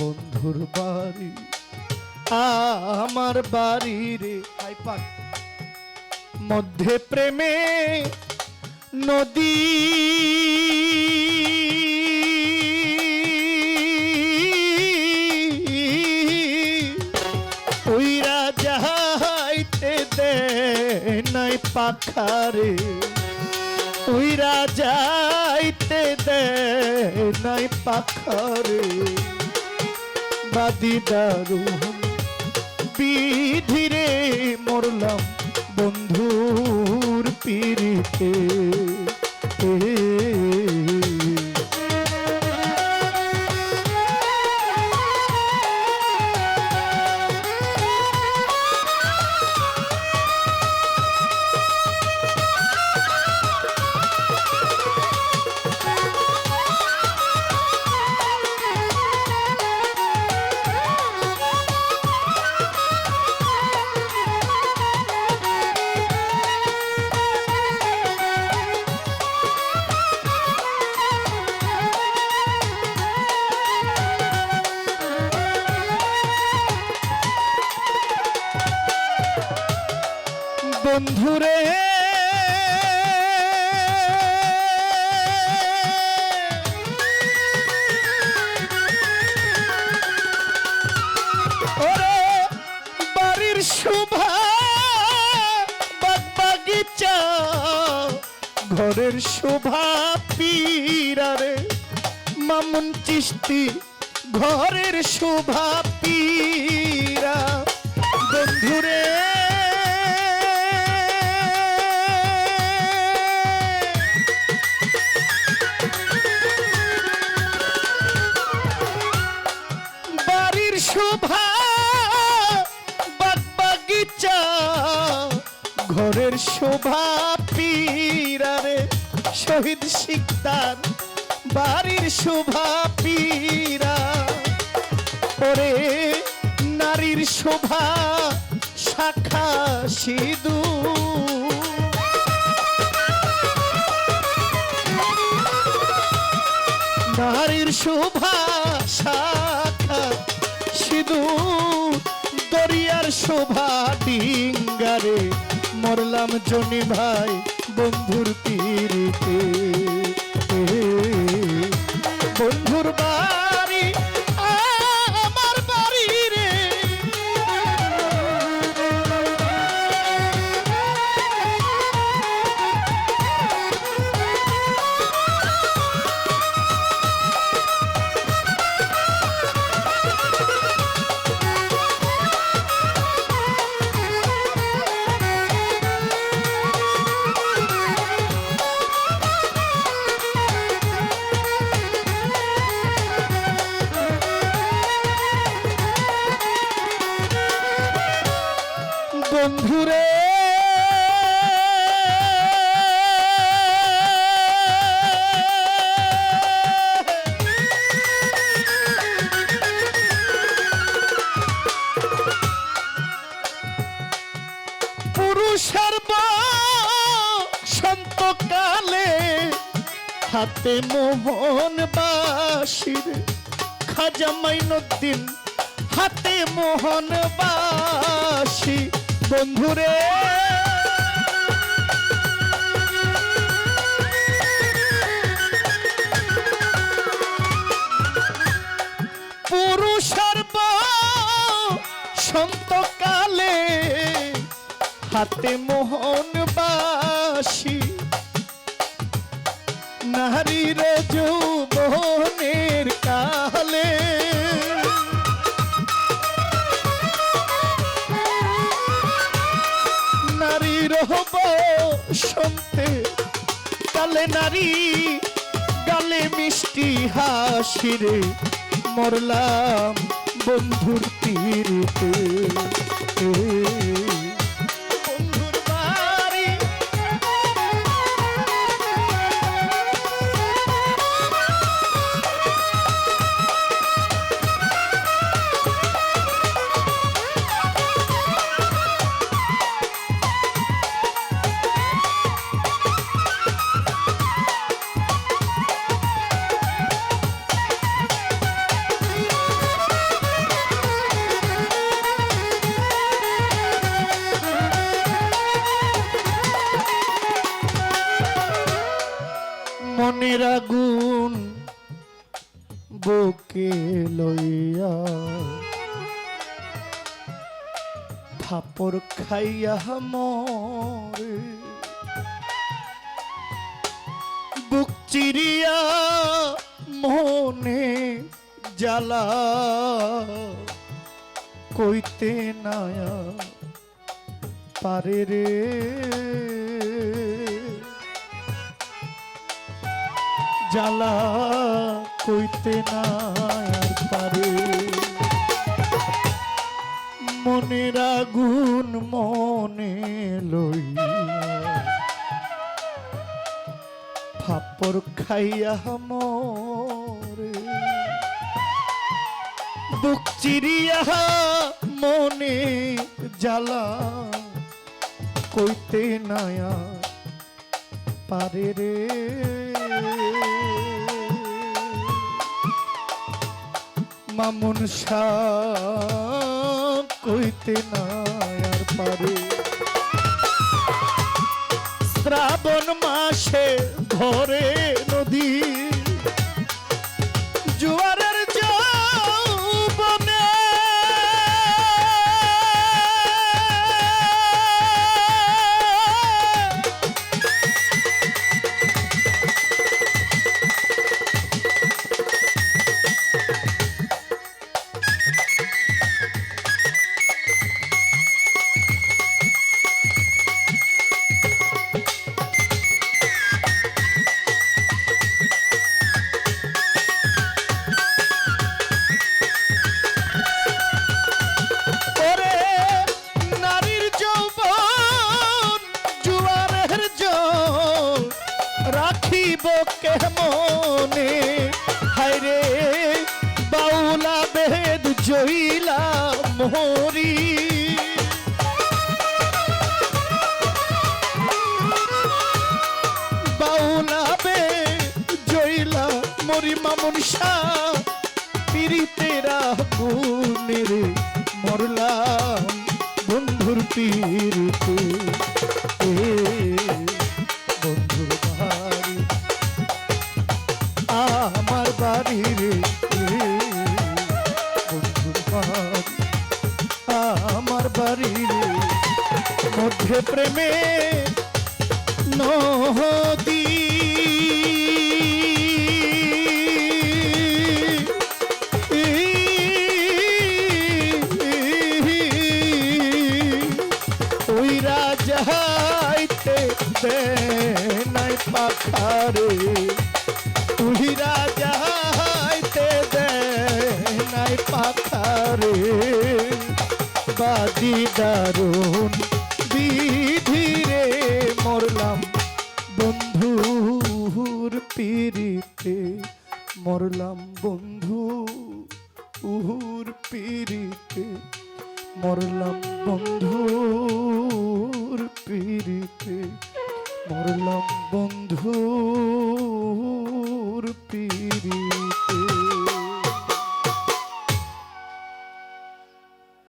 বন্ধুর বাড়ি, আমার বাড়ি রে। হাইপার মধ্যে প্রেমে নদী। উইরা যাইতে দে নাই পাখারে উইরা দে নাই পাখারে বাদি দারু বিধিরে মরলাম বন্ধুর পিড়িতে। বন্ধুরে। ওরে, বাড়ির শোভা বাগ বাগিচা ঘরের শোভা পীরারে মামুন চিস্তি ঘরের শোভা পীরা বন্ধুরে। শোভা পীরারে শহীদ শিকদার, বাড়ির শোভা পীরা ওরে নারীর শোভা, শাখা সিধু নারীর শোভা, শাখা সিধু দরিয়ার শোভা, ডিঙ্গারে মরলাম জনি ভাই বন্ধুর তীরিতে বন্ধুর বাড়ি বন্ধুরে। পুরুষের সন্তকালে হাতে মোহন বাসির খাজা মাইনুদ্দিন হাতে মোহন বাসি বন্ধুরে। পুরুষের সন্তকালে হাতে মোহন বাসি নারীর যৌবনের শুনতে কালে নারী গালে মিষ্টি হাসিরে মরলাম বন্ধুর তীরিতে আগুন বুকে লইয়া থাপর খাইয়া মরে বুক চিরিয়া মনে জ্বালা কইতে নায়া পারে রে। জ্বালা কইতে না পারে। মনের আগুন মনে লইয়া ফাপর খাইয়া মরে। বুক চিরিয়া মনে জ্বালা কইতে নায়া পারে রে। মামুন কইতে না আর পারে। শ্রাবণ মাসে ধরে নদী জোয়ারের রাখিব কেমনে হায়রে, বাউলা বেদ জইলা মোহরি। বাউলা বেদ জইলা মরি মামুন শাহ পিরিতেরা গুণের মরলাম বন্ধুর পিরিতে মধ্যে প্রেমে নদী ওই রাজাইতে নাই পাখারে তুই রাজাইতে নাই পাখারে বাদি দারুণ বিধিরে মরলাম। বন্ধুর পিড়িতে মরলাম বন্ধু উহুর পিড়িতে। মরলাম বন্ধুর পিড়িতে। মরলাম বন্ধুর পিড়িতে।